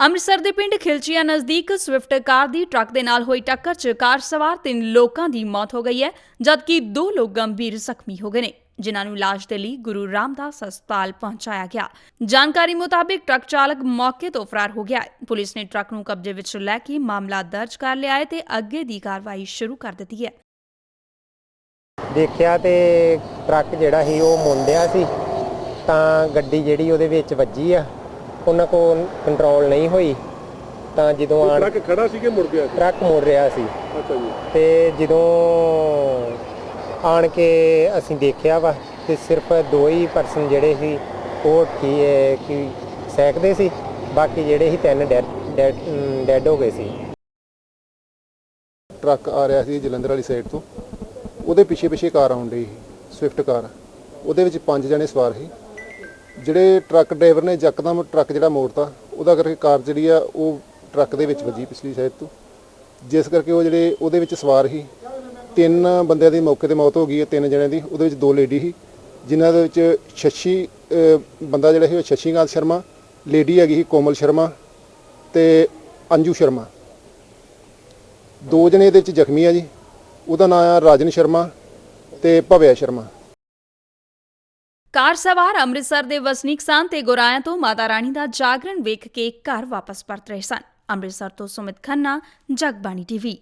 ਅੰਮ੍ਰਿਤਸਰ ਦੇ ਪਿੰਡ ਖਿਲਚੀਆ ਨਜ਼ਦੀਕ ਸਵਿਫਟ ਕਾਰ ਦੀ ਟਰੱਕ ਦੇ ਨਾਲ ਹੋਈ ਟੱਕਰ 'ਚ ਕਾਰ ਸਵਾਰ ਤਿੰਨ ਲੋਕਾਂ ਦੀ ਮੌਤ ਹੋ ਗਈ ਹੈ, ਜਦਕਿ ਦੋ ਲੋਕ ਗੰਭੀਰ ਜ਼ਖਮੀ ਹੋ ਗਏ ਨੇ, ਜਿਨ੍ਹਾਂ ਨੂੰ ਇਲਾਜ ਦੇ ਲਈ ਗੁਰੂ ਰਾਮਦਾਸ ਹਸਪਤਾਲ ਪਹੁੰਚਾਇਆ ਗਿਆ। ਜਾਣਕਾਰੀ ਮੁਤਾਬਿਕ ਟਰੱਕ ਚਾਲਕ ਮੌਕੇ ਤੋਂ ਫਰਾਰ ਹੋ ਗਿਆ। ਪੁਲਿਸ ਨੇ ਟਰੱਕ ਨੂੰ ਕਬਜ਼ੇ ਵਿੱਚ ਲੈ ਕੇ ਮਾਮਲਾ ਦਰਜ ਕਰ ਲਿਆ ਹੈ ਤੇ ਅੱਗੇ ਦੀ ਕਾਰਵਾਈ ਸ਼ੁਰੂ ਕਰ ਦਿੱਤੀ ਹੈ। ਦੇਖਿਆ ਤੇ ਟਰੱਕ ਜਿਹੜਾ ਸੀ, ਉਹ ਮੁੰਡਿਆ ਸੀ, ਤਾਂ ਗੱਡੀ ਜਿਹੜੀ ਉਹਦੇ ਵਿੱਚ ਵੱਜੀ ਆ। ਉਹਨਾਂ ਕੋਲ ਕੰਟਰੋਲ ਨਹੀਂ ਹੋਈ ਤਾਂ ਜਦੋਂ ਆਣ ਟਰੱਕ ਖੜਾ ਸੀ ਕਿ ਮੁੜ ਗਿਆ ਸੀ? ਟਰੱਕ ਮੁੜ ਰਿਹਾ ਸੀ। ਅੱਛਾ ਜੀ। ਤੇ ਜਦੋਂ ਆਣ ਕੇ ਅਸੀਂ ਦੇਖਿਆ ਵਾ ਤੇ ਸਿਰਫ ਦੋ ਹੀ ਪਰਸਨ ਜਿਹੜੇ ਸੀ ਉਹ ਕੀ ਕੀ ਸੈਕਦੇ ਸੀ ਬਾਕੀ ਜਿਹੜੇ ਸੀ ਤਿੰਨ ਡੈਡ ਡੈਡ ਹੋ ਗਏ ਸੀ। ਟਰੱਕ ਆ ਰਿਹਾ ਸੀ ਜਲੰਧਰ ਵਾਲੀ ਸਾਈਡ ਤੋਂ। ਉਹਦੇ ਪਿੱਛੇ ਪਿੱਛੇ ਕਾਰ ਆਉਣ ਡਈ ਸੀ ਸਵਿਫਟ ਕਾਰ। ਉਹਦੇ ਵਿੱਚ ਪੰਜ ਜਣੇ ਸਵਾਰ ਸੀ। ਜਿਹੜੇ ਟਰੱਕ ਡਰਾਈਵਰ ਨੇ ਯਕਦਮ ਟਰੱਕ ਜਿਹੜਾ ਮੋੜਤਾ, ਉਹਦਾ ਕਰਕੇ ਕਾਰ ਜਿਹੜੀ ਆ, ਉਹ ਟਰੱਕ ਦੇ ਵਿੱਚ ਵੱਜੀ ਪਿਛਲੀ ਸਾਈਡ ਤੋਂ। ਜਿਸ ਕਰਕੇ ਉਹ ਜਿਹੜੇ, ਉਹਦੇ ਵਿੱਚ ਸਵਾਰ ਸੀ। ਤਿੰਨ ਬੰਦਿਆਂ ਦੀ ਮੌਕੇ ਤੇ ਮੌਤ ਹੋ ਗਈ ਹੈ, ਤਿੰਨ ਜਣਿਆਂ ਦੀ। ਉਹਦੇ ਵਿੱਚ ਦੋ ਲੇਡੀ ਸੀ, ਜਿਨ੍ਹਾਂ ਦੇ ਵਿੱਚ ਸ਼ਸ਼ੀ ਬੰਦਾ ਜਿਹੜਾ ਸੀ ਉਹ ਸ਼ਸ਼ੀਕਾਂਤ ਸ਼ਰਮਾ, ਲੇਡੀ ਹੈਗੀ ਸੀ ਕੋਮਲ ਸ਼ਰਮਾ ਤੇ ਅੰਜੂ ਸ਼ਰਮਾ। ਦੋ ਜਣੇ ਇਹਦੇ ਵਿੱਚ ਜ਼ਖਮੀ ਆ ਜੀ। ਉਹਦਾ ਨਾਮ ਆ ਰਾਜਨ ਸ਼ਰਮਾ ਤੇ ਭਵਿਆ ਸ਼ਰਮਾ। ਕਾਰ ਸਵਾਰ ਅੰਮ੍ਰਿਤਸਰ ਦੇ ਵਸਨੀਕ ਸਨ ਤੇ ਗੁਰਾਇਆਂ ਤੋਂ ਮਾਤਾ ਰਾਣੀ ਦਾ ਜਾਗਰਣ ਵੇਖ ਕੇ ਘਰ ਵਾਪਸ ਪਰਤ ਰਹੇ ਸਨ। ਅੰਮ੍ਰਿਤਸਰ ਤੋਂ ਸੁਮਿਤ ਖੰਨਾ, ਜਗਬਾਣੀ ਟੀਵੀ।